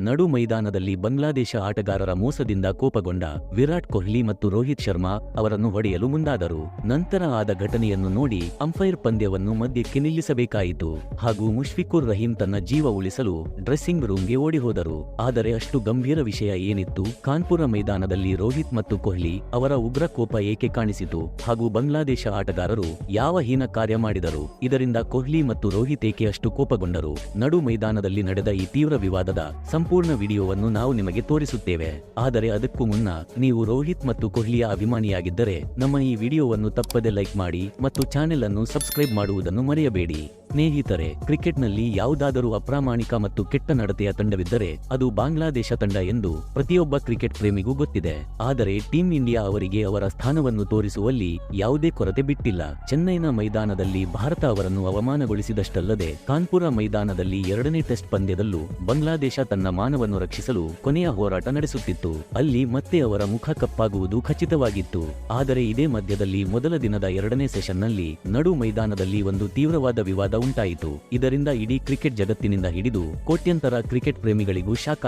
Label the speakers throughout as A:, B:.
A: ನಡು ಮೈದಾನದಲ್ಲಿ ಬಾಂಗ್ಲಾದೇಶ ಆಟಗಾರರ ಮೋಸದಿಂದ ಕೋಪಗೊಂಡ ವಿರಾಟ್ ಕೊಹ್ಲಿ ಮತ್ತು ರೋಹಿತ್ ಶರ್ಮಾ ಅವರನ್ನು ಹೊಡೆಯಲು ಮುಂದಾದರು. ನಂತರ ಆದ ಘಟನೆಯನ್ನು ನೋಡಿ ಅಂಪೈರ್ ಪಂದ್ಯವನ್ನು ಮಧ್ಯಕ್ಕೆ ನಿಲ್ಲಿಸಬೇಕಾಯಿತು. ಹಾಗೂ ಮುಷ್ಫಿಕುರ್ ರಹೀಂ ತನ್ನ ಜೀವ ಉಳಿಸಲು ಡ್ರೆಸ್ಸಿಂಗ್ ರೂಮ್ಗೆ ಓಡಿಹೋದರು. ಆದರೆ ಅಷ್ಟು ಗಂಭೀರ ವಿಷಯ ಏನಿತ್ತು? ಕಾನ್ಪುರ ಮೈದಾನದಲ್ಲಿ ರೋಹಿತ್ ಮತ್ತು ಕೊಹ್ಲಿ ಅವರ ಉಗ್ರ ಕೋಪ ಏಕೆ ಕಾಣಿಸಿತು? ಹಾಗೂ ಬಾಂಗ್ಲಾದೇಶ ಆಟಗಾರರು ಯಾವ ಹೀನ ಕಾರ್ಯ ಮಾಡಿದರು? ಇದರಿಂದ ಕೊಹ್ಲಿ ಮತ್ತು ರೋಹಿತ್ ಏಕೆ ಅಷ್ಟು ಕೋಪಗೊಂಡರು? ನಡು ಮೈದಾನದಲ್ಲಿ ನಡೆದ ಈ ತೀವ್ರ ವಿವಾದದ ಸಂಪೂರ್ಣ ವಿಡಿಯೋವನ್ನು ನಾವು ನಿಮಗೆ ತೋರಿಸುತ್ತೇವೆ. ಆದರೆ ಅದಕ್ಕೂ ಮುನ್ನ, ನೀವು ರೋಹಿತ್ ಮತ್ತು ಕೊಹ್ಲಿಯ ಅಭಿಮಾನಿಯಾಗಿದ್ದರೆ, ನಮ್ಮ ಈ ವಿಡಿಯೋವನ್ನು ತಪ್ಪದೆ ಲೈಕ್ ಮಾಡಿ ಮತ್ತು ಚಾನೆಲ್ ಅನ್ನು ಸಬ್ಸ್ಕ್ರೈಬ್ ಮಾಡುವುದನ್ನು ಮರೆಯಬೇಡಿ. ಸ್ನೇಹಿತರೆ, ಕ್ರಿಕೆಟ್ನಲ್ಲಿ ಯಾವುದಾದರೂ ಅಪ್ರಾಮಾಣಿಕ ಮತ್ತು ಕೆಟ್ಟ ನಡತೆಯ ತಂಡವಿದ್ದರೆ ಅದು ಬಾಂಗ್ಲಾದೇಶ ತಂಡ ಎಂದು ಪ್ರತಿಯೊಬ್ಬ ಕ್ರಿಕೆಟ್ ಪ್ರೇಮಿಗೂ ಗೊತ್ತಿದೆ. ಆದರೆ ಟೀಂ ಇಂಡಿಯಾ ಅವರಿಗೆ ಅವರ ಸ್ಥಾನವನ್ನು ತೋರಿಸುವಲ್ಲಿ ಯಾವುದೇ ಕೊರತೆ ಬಿಟ್ಟಿಲ್ಲ. ಚೆನ್ನೈನ ಮೈದಾನದಲ್ಲಿ ಭಾರತ ಅವರನ್ನು ಅವಮಾನಗೊಳಿಸಿದಷ್ಟಲ್ಲದೆ, ಕಾನ್ಪುರ ಮೈದಾನದಲ್ಲಿ ಎರಡನೇ ಟೆಸ್ಟ್ ಪಂದ್ಯದಲ್ಲೂ ಬಾಂಗ್ಲಾದೇಶ ತನ್ನ ಮಾನವನ್ನು ರಕ್ಷಿಸಲು ಕೊನೆಯ ಹೋರಾಟ ನಡೆಸುತ್ತಿತ್ತು. ಅಲ್ಲಿ ಮತ್ತೆ ಅವರ ಮುಖ ಕಪ್ಪಾಗುವುದು ಖಚಿತವಾಗಿತ್ತು. ಆದರೆ ಇದೇ ಮಧ್ಯದಲ್ಲಿ ಮೊದಲ ದಿನದ ಎರಡನೇ ಸೆಷನ್ನಲ್ಲಿ ನಡು ಮೈದಾನದಲ್ಲಿ ಒಂದು ತೀವ್ರವಾದ ವಿವಾದ ಉಂಟಾಯಿತು. ಇದರಿಂದ ಇಡೀ ಕ್ರಿಕೆಟ್ ಜಗತ್ತಿನಿಂದ ಹಿಡಿದು ಕೋಟ್ಯಂತರ ಕ್ರಿಕೆಟ್ ಪ್ರೇಮಿಗಳಿಗೂ ಶಾಕ್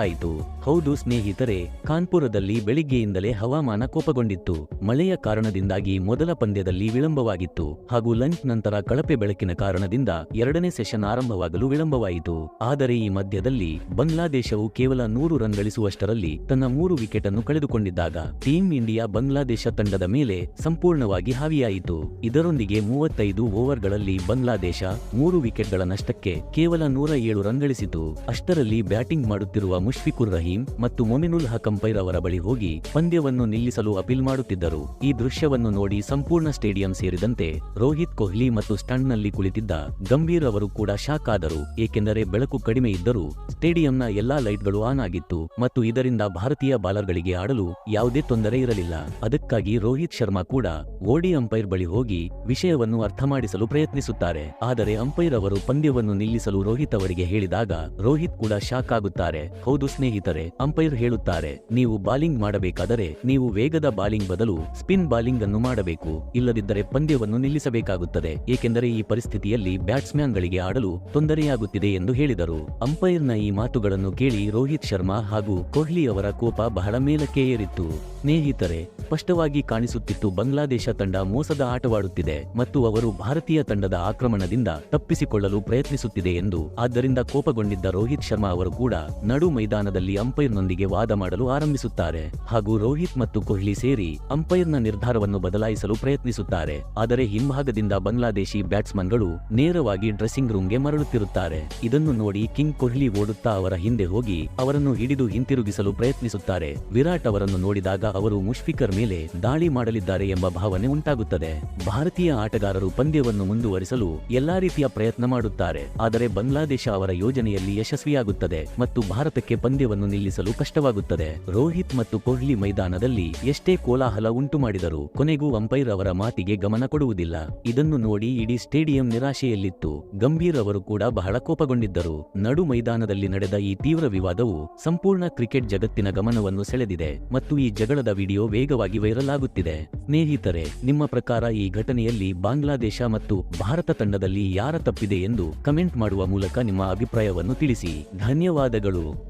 A: ಹೌದು ಸ್ನೇಹಿತರೆ, ಕಾನ್ಪುರದಲ್ಲಿ ಬೆಳಿಗ್ಗೆಯಿಂದಲೇ ಹವಾಮಾನ ಕೋಪಗೊಂಡಿತ್ತು. ಮಳೆಯ ಕಾರಣದಿಂದಾಗಿ ಮೊದಲ ಪಂದ್ಯದಲ್ಲಿ ವಿಳಂಬವಾಗಿತ್ತು. ಹಾಗೂ ಲಂಚ್ ನಂತರ ಕಳಪೆ ಬೆಳಕಿನ ಕಾರಣದಿಂದ ಎರಡನೇ ಸೆಷನ್ ಆರಂಭವಾಗಲು ವಿಳಂಬವಾಯಿತು. ಆದರೆ ಈ ಮಧ್ಯದಲ್ಲಿ ಬಾಂಗ್ಲಾದೇಶವು ಕೇವಲ ನೂರು ರನ್ ಗಳಿಸುವಷ್ಟರಲ್ಲಿ ತನ್ನ ಮೂರು ವಿಕೆಟ್ ಅನ್ನು ಕಳೆದುಕೊಂಡಿದ್ದಾಗ ಟೀಂ ಇಂಡಿಯಾ ಬಾಂಗ್ಲಾದೇಶ ತಂಡದ ಮೇಲೆ ಸಂಪೂರ್ಣವಾಗಿ ಹಾವಿಯಾಯಿತು. ಇದರೊಂದಿಗೆ ಮೂವತ್ತೈದು ಓವರ್ಗಳಲ್ಲಿ ಬಾಂಗ್ಲಾದೇಶ ಮೂರು ವಿಕೆಟ್ಗಳ ನಷ್ಟಕ್ಕೆ ಕೇವಲ ನೂರ ಏಳು ರನ್ ಗಳಿಸಿತು ಅಷ್ಟರಲ್ಲಿ ಬ್ಯಾಟಿಂಗ್ ಮಾಡುತ್ತಿರುವ ಮುಷ್ಫಿಕುರ್ ರಹೀಂ ಮತ್ತು ಮೊಮಿನುಲ್ ಹಕಂಪೈರ್ ಅವರ ಬಳಿ ಹೋಗಿ ಪಂದ್ಯವನ್ನು ನಿಲ್ಲಿಸಲು ಅಪೀಲ್ ಮಾಡುತ್ತಿದ್ದರು. ಈ ದೃಶ್ಯವನ್ನು ನೋಡಿ ಸಂಪೂರ್ಣ ಸ್ಟೇಡಿಯಂ ಸೇರಿದಂತೆ ರೋಹಿತ್ ಕೊಹ್ಲಿ ಮತ್ತು ಸ್ಟಂಡ್ನಲ್ಲಿ ಕುಳಿತಿದ್ದ ಗಂಭೀರ್ ಅವರು ಕೂಡ ಶಾಕ್ ಆದರು. ಏಕೆಂದರೆ ಬೆಳಕು ಕಡಿಮೆ ಇದ್ದರೂ ಸ್ಟೇಡಿಯಂನ ಎಲ್ಲಾ ಲೈಟ್ಗಳು ಆನ್ ಆಗಿತ್ತು ಮತ್ತು ಇದರಿಂದ ಭಾರತೀಯ ಬಾಲರ್ಗಳಿಗೆ ಆಡಲು ಯಾವುದೇ ತೊಂದರೆ ಇರಲಿಲ್ಲ. ಅದಕ್ಕಾಗಿ ರೋಹಿತ್ ಶರ್ಮಾ ಕೂಡ ಓಡಿ ಅಂಪೈರ್ ಬಳಿ ಹೋಗಿ ವಿಷಯವನ್ನು ಅರ್ಥ ಮಾಡಿಸಲು ಪ್ರಯತ್ನಿಸುತ್ತಾರೆ. ಆದರೆ ಅಂಪೈರ್ ಅವರು ಪಂದ್ಯವನ್ನು ನಿಲ್ಲಿಸಲು ರೋಹಿತ್ ಅವರಿಗೆ ಹೇಳಿದಾಗ ರೋಹಿತ್ ಕೂಡ ಶಾಕ್ ಆಗುತ್ತಾರೆ. ಹೌದು ಸ್ನೇಹಿತರೆ, ಅಂಪೈರ್ ಹೇಳುತ್ತಾರೆ, ನೀವು ಬಾಲಿಂಗ್ ಮಾಡಬೇಕಾದರೆ ನೀವು ವೇಗದ ಬಾಲಿಂಗ್ ಬದಲು ಸ್ಪಿನ್ ಬಾಲಿಂಗ್ ಅನ್ನು ಮಾಡಬೇಕು. ಇಲ್ಲದಿದ್ದರೆ ಪಂದ್ಯವನ್ನು ನಿಲ್ಲಿಸಬೇಕಾಗುತ್ತದೆ, ಏಕೆಂದರೆ ಈ ಪರಿಸ್ಥಿತಿಯಲ್ಲಿ ಬ್ಯಾಟ್ಸ್ಮ್ಯಾನ್ಗಳಿಗೆ ಆಡಲು ತೊಂದರೆಯಾಗುತ್ತಿದೆ ಎಂದು ಹೇಳಿದರು. ಅಂಪೈರ್ನ ಈ ಮಾತುಗಳನ್ನು ಕೇಳಿ ರೋಹಿತ್ ಶರ್ಮಾ ಹಾಗೂ ಕೊಹ್ಲಿ ಅವರ ಕೋಪ ಬಹಳ ಮೇಲಕ್ಕೆ ಏರಿತ್ತು. ಸ್ನೇಹಿತರೆ, ಸ್ಪಷ್ಟವಾಗಿ ಕಾಣಿಸುತ್ತಿತ್ತು, ಬಾಂಗ್ಲಾದೇಶ ತಂಡ ಮೋಸದ ಆಟವಾಡುತ್ತಿದೆ ಮತ್ತು ಅವರು ಭಾರತೀಯ ತಂಡದ ಆಕ್ರಮಣದಿಂದ ತಪ್ಪಿಸಿಕೊಳ್ಳಲು ಪ್ರಯತ್ನಿಸುತ್ತಿದೆ ಎಂದು ಆದ್ದರಿಂದ ಕೋಪಗೊಂಡಿದ್ದ ರೋಹಿತ್ ಶರ್ಮಾ ಅವರು ಕೂಡ ನಡು ಮೈದಾನದಲ್ಲಿ ಅಂಪೈರ್ನೊಂದಿಗೆ ವಾದ ಮಾಡಲು ಆರಂಭಿಸುತ್ತಾರೆ. ಹಾಗೂ ರೋಹಿತ್ ಮತ್ತು ಕೊಹ್ಲಿ ಸೇರಿ ಅಂಪೈರ್ನ ನಿರ್ಧಾರವನ್ನು ಬದಲಾಯಿಸಲು ಪ್ರಯತ್ನಿಸುತ್ತಾರೆ. ಆದರೆ ಹಿಂಭಾಗದಿಂದ ಬಾಂಗ್ಲಾದೇಶಿ ಬ್ಯಾಟ್ಸ್ಮನ್ಗಳು ನೇರವಾಗಿ ಡ್ರೆಸ್ಸಿಂಗ್ ರೂಮ್ಗೆ ಮರಳುತ್ತಿರುತ್ತಾರೆ. ಇದನ್ನು ನೋಡಿ ಕಿಂಗ್ ಕೊಹ್ಲಿ ಓಡುತ್ತಾ ಅವರ ಹಿಂದೆ ಹೋಗಿ ಅವರನ್ನು ಹಿಡಿದು ಹಿಂತಿರುಗಿಸಲು ಪ್ರಯತ್ನಿಸುತ್ತಾರೆ. ವಿರಾಟ್ ಅವರನ್ನು ನೋಡಿದಾಗ ಅವರು ಮುಷ್ಫಿಕರ್ ಮೇಲೆ ದಾಳಿ ಮಾಡಲಿದ್ದಾರೆ ಎಂಬ ಭಾವನೆ ಉಂಟಾಗುತ್ತದೆ. ಭಾರತೀಯ ಆಟಗಾರರು ಪಂದ್ಯವನ್ನು ಮುಂದುವರಿಸಲು ಎಲ್ಲಾ ರೀತಿಯ ಪ್ರಯತ್ನ ಮಾಡುತ್ತಾರೆ. ಆದರೆ ಬಾಂಗ್ಲಾದೇಶ ಅವರ ಯೋಜನೆಯಲ್ಲಿ ಯಶಸ್ವಿಯಾಗುತ್ತದೆ ಮತ್ತು ಭಾರತಕ್ಕೆ ಪಂದ್ಯವನ್ನು ನಿಲ್ಲಿಸಲು ಕಷ್ಟವಾಗುತ್ತದೆ. ರೋಹಿತ್ ಮತ್ತು ಕೊಹ್ಲಿ ಮೈದಾನದಲ್ಲಿ ಎಷ್ಟೇ ಕೋಲಾಹಲ ಉಂಟು ಮಾಡಿದರೂ ಕೊನೆಗೂ ಅಂಪೈರ್ ಅವರ ಮಾತಿಗೆ ಗಮನ ಕೊಡುವುದಿಲ್ಲ. ಇದನ್ನು ನೋಡಿ ಇಡೀ ಸ್ಟೇಡಿಯಂ ನಿರಾಶೆಯಲ್ಲಿತ್ತು. ಗಂಭೀರ್ ಅವರು ಕೂಡ ಬಹಳ ಕೋಪಗೊಂಡಿದ್ದರು. ನಡು ಮೈದಾನದಲ್ಲಿ ನಡೆದ ಈ ತೀವ್ರ ವಿವಾದವು ಸಂಪೂರ್ಣ ಕ್ರಿಕೆಟ್ ಜಗತ್ತಿನ ಗಮನವನ್ನು ಸೆಳೆದಿದೆ ಮತ್ತು ಈ ಜಗಳದ ವಿಡಿಯೋ ವೇಗವಾಗಿ ವೈರಲ್ ಆಗುತ್ತಿದೆ. ಸ್ನೇಹಿತರೆ, ನಿಮ್ಮ ಪ್ರಕಾರ ಈ ಘಟನೆಯಲ್ಲಿ ಬಾಂಗ್ಲಾದೇಶ ಮತ್ತು ಭಾರತ ತಂಡದಲ್ಲಿ ಯಾರ ತಪ್ಪಿದೆ ಎಂದು ಕಮೆಂಟ್ ಮಾಡುವ ಮೂಲಕ ನಿಮ್ಮ ಅಭಿಪ್ರಾಯವನ್ನು ತಿಳಿಸಿ. ಧನ್ಯವಾದಗಳು.